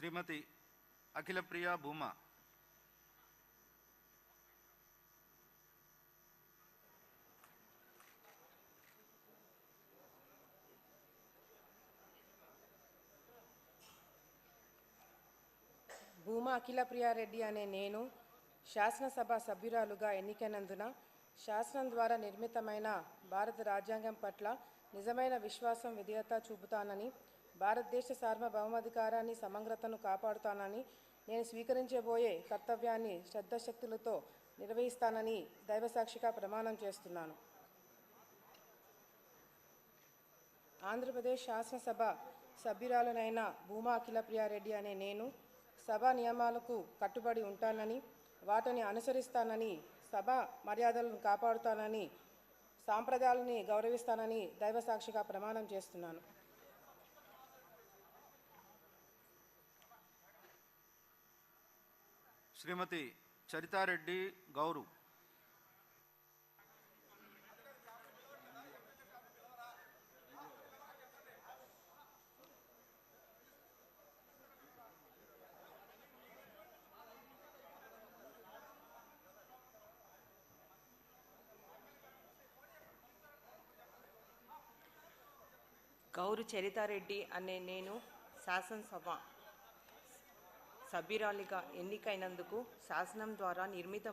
శ్రీమతి అఖిలప్రియ భూమా. భూమా అఖిలప్రియ రెడ్డి అనే నేను శాసనసభ సభ్యురాలుగా ఎన్నికైనందున శాసనం ద్వారా నిర్మితమైన భారత రాజ్యాంగం పట్ల నిజమైన విశ్వాసం విధేయత చూపుతానని భారతదేశ సార్వభౌమాధికారాన్ని సమగ్రతను కాపాడుతానని నేను స్వీకరించబోయే కర్తవ్యాన్ని శ్రద్ధశక్తులతో నిర్వహిస్తానని దైవసాక్షిగా ప్రమాణం చేస్తున్నాను. ఆంధ్రప్రదేశ్ శాసనసభ సభ్యురాలనైన భూమా అఖిలప్రియారెడ్డి అనే నేను సభ నియమాలకు కట్టుబడి ఉంటానని వాటిని అనుసరిస్తానని సభ మర్యాదలను కాపాడుతానని సాంప్రదాయాలని గౌరవిస్తానని దైవసాక్షిగా ప్రమాణం చేస్తున్నాను. శ్రీమతి చరితారెడ్డి గౌరు. గౌరు చరితారెడ్డి అనే నేను శాసనసభ సభ్యురాలిగా ఎన్నికైనందుకు శాసనం ద్వారా నిర్మిత